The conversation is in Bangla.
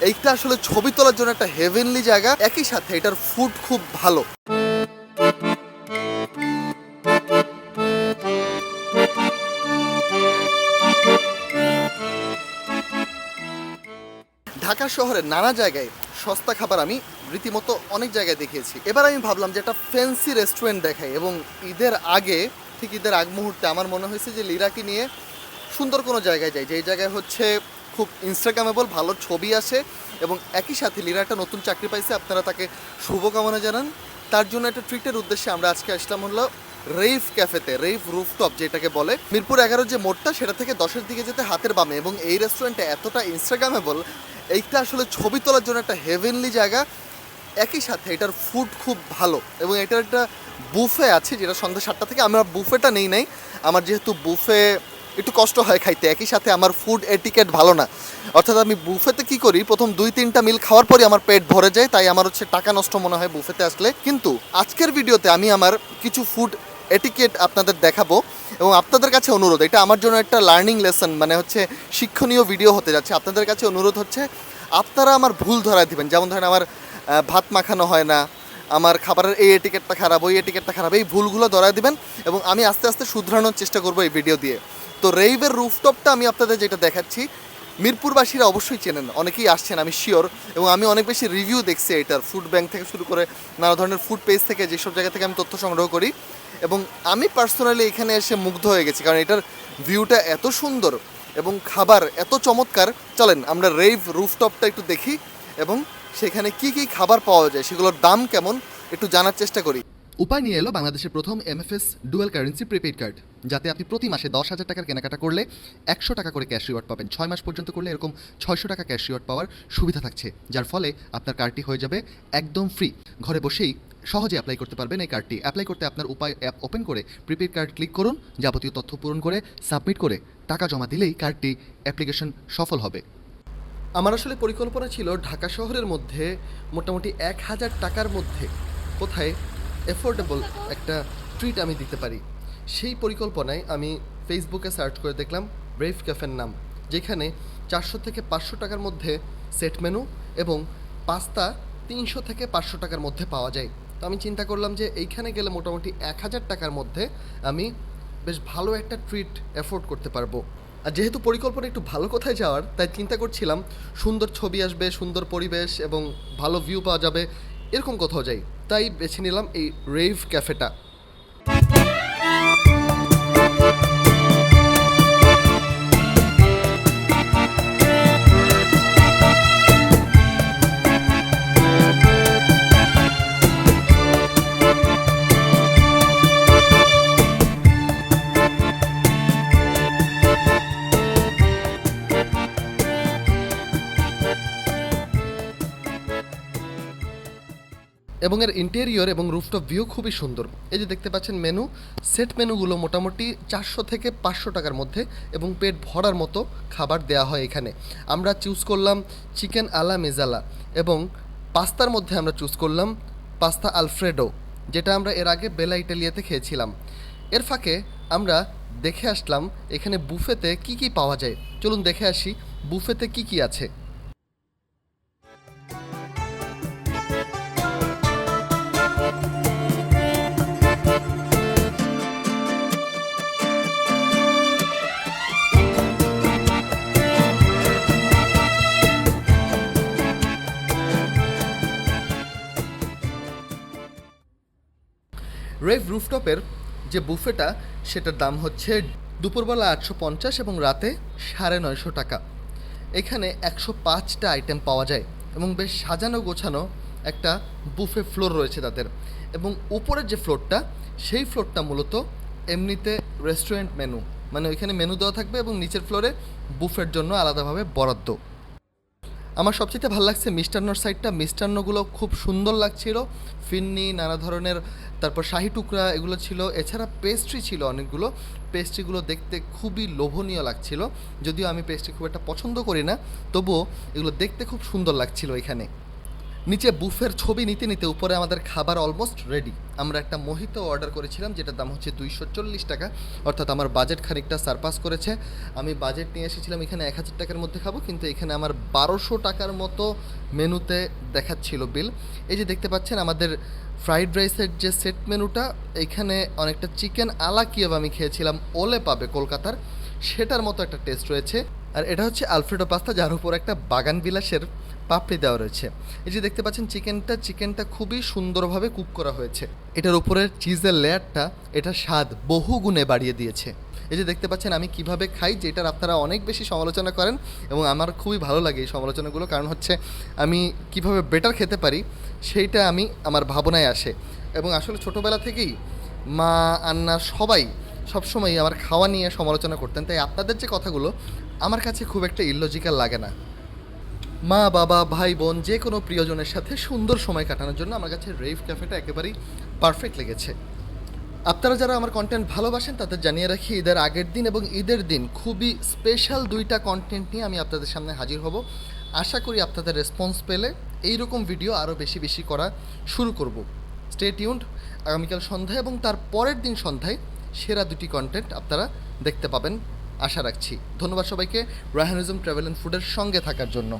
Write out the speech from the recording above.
এইটা আসলে ছবি তোলার জন্য একটা হেভেনলি জায়গা। একই সাথে এটার ফুড খুব ভালো। ঢাকা শহরের নানা জায়গায় সস্তা খাবার আমি রীতিমতো অনেক জায়গায় দেখিয়েছি। এবার আমি ভাবলাম যে একটা ফ্যান্সি রেস্টুরেন্ট দেখাই এবং ঈদের আগে, ঠিক ঈদের আগ মুহূর্তে আমার মনে হয়েছে যে লিরাকে নিয়ে সুন্দর কোনো জায়গায় যাই। যেই জায়গায় হচ্ছে খুব ইনস্টাগ্রামেবল ভালো ছবি আসে এবং একই সাথে লিরা একটা নতুন চাকরি পাইছে, আপনারা তাকে শুভকামনা জানান। তার জন্য একটা ট্রিটের উদ্দেশ্যে আমরা আজকে আসলাম হলো রেইভ ক্যাফেতে রেইভ রুফটপ যেটাকে বলে। মিরপুর এগারো যে মোড়টা, সেটা থেকে দশের দিকে যেতে হাতের বামে এবং এই রেস্টুরেন্টটা এতটা ইনস্টাগ্রামেবল এইটা আসলে ছবি তোলার জন্য একটা হেভেনলি জায়গা। একই সাথে এটার ফুড খুব ভালো এবং এটার একটা বুফে আছে, যেটা সন্ধ্যা সাতটা থেকে আমার বুফেটা নেই নাই। আমার যেহেতু বুফে একটু কষ্ট হয় খাইতে, একই সাথে আমার ফুড এটিকেট ভালো না। অর্থাৎ আমি বুফেতে কি করি, প্রথম দুই তিনটা মিল খাওয়ার পরই আমার পেট ভরে যায়, তাই আমার হচ্ছে টাকা নষ্ট মনে হয় বুফেতে আসলে। কিন্তু আজকের ভিডিওতে আমি আমার কিছু ফুড এটিকেট আপনাদের দেখাবো এবং আপনাদের কাছে অনুরোধ, এটা আমার জন্য একটা লার্নিং লেসন মানে হচ্ছে শিক্ষণীয় ভিডিও হতে যাচ্ছে। আপনাদের কাছে অনুরোধ হচ্ছে, আপনারা আমার ভুল ধরায় দিবেন। যেমন ধরেন আমার ভাত মাখানো হয় না, আমার খাবারের এই এটিকেটটা খারাপ, ওই এটিকেটটা খারাপ, এই ভুলগুলো ধরায় দিবেন এবং আমি আস্তে আস্তে শুধরানোর চেষ্টা করব এই ভিডিও দিয়ে। তো রেইভের রুফটপটা আমি আপনাদের যেটা দেখাচ্ছি, মিরপুরবাসীরা অবশ্যই চেনেন, অনেকেই আসছেন, আমি শিওর এবং আমি অনেক বেশি রিভিউ দেখছি এটার ফুড ব্যাংক থেকে শুরু করে নানা ধরনের ফুড পেজ থেকে যেসব জায়গা থেকে আমি তথ্য সংগ্রহ করি, এবং আমি পার্সোনালি এখানে এসে মুগ্ধ হয়ে গেছি, কারণ এটার ভিউটা এত সুন্দর এবং খাবার এত চমৎকার। চলেন, আমরা রেইভ রুফটপটা একটু দেখি, এবং সেখানে কি কি খাবার পাওয়া যায়, সেগুলোর দাম কেমন, একটু জানার চেষ্টা করি। উপায় নিয়ে এলো বাংলাদেশের প্রথম MFS dual currency prepaid card, যাতে আপনি প্রতি মাসে দশ হাজার টাকার কেনাকাটা করলে একশো টাকা করে ক্যাশ রিওয়ার্ড পাবেন। ছয় মাস পর্যন্ত করলে এরকম ছয়শো টাকা ক্যাশ রিওয়ার্ড পাওয়ার সুবিধা থাকছে, যার ফলে আপনার কার্ডটি হয়ে যাবে একদম ফ্রি। ঘরে বসেই সহজে অ্যাপ্লাই করতে পারবেন এই কার্ডটি। অ্যাপ্লাই করতে আপনার উপায় অ্যাপ ওপেন করে প্রিপেড কার্ড ক্লিক করুন, যাবতীয় তথ্য পূরণ করে, সাবমিট করে টাকা জমা দিলেই কার্ডটি অ্যাপ্লিকেশন সফল হবে। আমার আসলে পরিকল্পনা ছিল ঢাকা শহরের মধ্যে মোটামুটি এক হাজার টাকার মধ্যে কোথায় এফোর্ডেবল একটা ট্রিট আমি দিতে পারি। সেই পরিকল্পনায় আমি ফেসবুকে সার্চ করে দেখলাম ব্রেভ ক্যাফের নাম, যেখানে চারশো থেকে পাঁচশো টাকার মধ্যে সেট মেনু এবং পাস্তা তিনশো থেকে পাঁচশো টাকার মধ্যে পাওয়া যায়। তো আমি চিন্তা করলাম যে এইখানে গেলে মোটামুটি এক হাজার টাকার মধ্যে আমি বেশ ভালো একটা ট্রিট অ্যাফোর্ড করতে পারব। আর যেহেতু পরিকল্পনা একটু ভালো কোথায় যাওয়ার, তাই চিন্তা করছিলাম সুন্দর ছবি আসবে, সুন্দর পরিবেশ এবং ভালো ভিউ পাওয়া যাবে এরকম কোথাও যাই তাই বেছে নিলাম এই রেভ ক্যাফেটা এবং এর ইন্টেরিয়র এবং রুফটপ ভিউ খুবই সুন্দর। এই যে দেখতে পাচ্ছেন মেনু সেট মেনুগুলো মোটামুটি চারশো থেকে পাঁচশো টাকার মধ্যে এবং পেট ভরার মতো খাবার দেওয়া হয় এখানে। আমরা চুজ করলাম চিকেন আলা মেজালা এবং পাস্তার মধ্যে আমরা চুজ করলাম পাস্তা আলফ্রেডো, যেটা আমরা এর আগে বেলা ইটালিয়াতে খেয়েছিলাম। এর ফাঁকে আমরা দেখে আসলাম এখানে বুফেতে কি কি পাওয়া যায়। চলুন দেখে আসি বুফেতে কি কি আছে। রেভ রুফটপের যে বুফেটা সেটার দাম হচ্ছে দুপুরবেলা আটশো পঞ্চাশ এবং রাতে সাড়ে নয়শো টাকা। এখানে একশো পাঁচটা আইটেম পাওয়া যায় এবং বেশ সাজানো গোছানো একটা বুফে ফ্লোর রয়েছে তাদের। এবং উপরের যে ফ্লোরটা সেই ফ্লোরটা মূলত এমনিতে রেস্টুরেন্ট মেনু মানে ওইখানে মেনু দেওয়া থাকবে এবং নিচের ফ্লোরে বুফের জন্য আলাদাভাবে বরাদ্দ। আমার সবচেয়ে ভালো লাগছে মিষ্টান্নর সাইডটা মিষ্টান্নগুলো খুব সুন্দর লাগছিল। ফিন্নি, নানা ধরনের, তারপর শাহি টুকরা এগুলো ছিল। এছাড়া পেস্ট্রি ছিল অনেকগুলো। পেস্ট্রিগুলো দেখতে খুবই লোভনীয় লাগছিল। যদিও আমি পেস্ট্রি খুব একটা পছন্দ করি না, তবুও এগুলো দেখতে খুব সুন্দর লাগছিল এখানে। নিচে বুফের ছবি নিতে নিতে উপরে আমাদের খাবার অলমোস্ট রেডি আমরা একটা মোহিত অর্ডার করেছিলাম, যেটার দাম হচ্ছে দুইশো চল্লিশ টাকা। অর্থাৎ আমার বাজেট খানিকটা সারপাস করেছে। আমি বাজেট নিয়ে এসেছিলাম এখানে এক হাজার টাকার মধ্যে খাব, কিন্তু এখানে আমার বারোশো টাকার মতো মেনুতে দেখাচ্ছিল বিল এই যে দেখতে পাচ্ছেন, আমাদের ফ্রাইড রাইসের যে সেট মেনুটা এখানে অনেকটা চিকেন আলা কিয়েভ আমি খেয়েছিলাম ওলে পাবে কলকাতার। সেটার মতো একটা টেস্ট রয়েছে। আর এটা হচ্ছে আলফ্রেডো পাস্তা, যার উপর একটা বাগান বিলাসের পাপড়ি দেওয়া রয়েছে। এই যে দেখতে পাচ্ছেন, চিকেনটা চিকেনটা খুবই সুন্দরভাবে কুক করা হয়েছে। এটার উপরের চিজের লেয়ারটা এটা স্বাদ বহু গুণে বাড়িয়ে দিয়েছে। এই যে দেখতে পাচ্ছেন, আমি কীভাবে খাই, যেটার আপনারা অনেক বেশি সমালোচনা করেন এবং আমার খুবই ভালো লাগে এই সমালোচনাগুলো। কারণ হচ্ছে, আমি কীভাবে বেটার খেতে পারি, সেইটা আমি, আমার ভাবনায় আসে। এবং আসলে ছোটোবেলা থেকেই মা, আন্না সবাই সবসময় আমার খাওয়া নিয়ে সমালোচনা করতেন। তাই আপনাদের যে কথাগুলো, আমার কাছে খুব একটা ইললজিক্যাল লাগে না। মা, বাবা, ভাই, বোন, যে কোনো প্রিয়জনের সাথে সুন্দর সময় কাটানোর জন্য আমার কাছে রেভ ক্যাফেটা একেবারেই পারফেক্ট লেগেছে। আপনারা যারা আমার কন্টেন্ট ভালোবাসেন, তাদের জানিয়ে রাখি, ঈদের আগের দিন এবং ঈদের দিন খুবই স্পেশাল দুইটা কন্টেন্ট নিয়ে আমি আপনাদের সামনে হাজির হব। আশা করি আপনাদের রেসপন্স পেলে এই রকম ভিডিও আরও বেশি বেশি করা শুরু করব। স্টে টিউন্ড আগামীকাল সন্ধ্যায় এবং তার পরের দিন সন্ধ্যায় সেরা দুটি কন্টেন্ট আপনারা দেখতে পাবেন। আশা রাখছি। ধন্যবাদ সবাইকে রাহানিজম ট্রাভেল অ্যান্ড ফুডের সঙ্গে থাকার জন্য।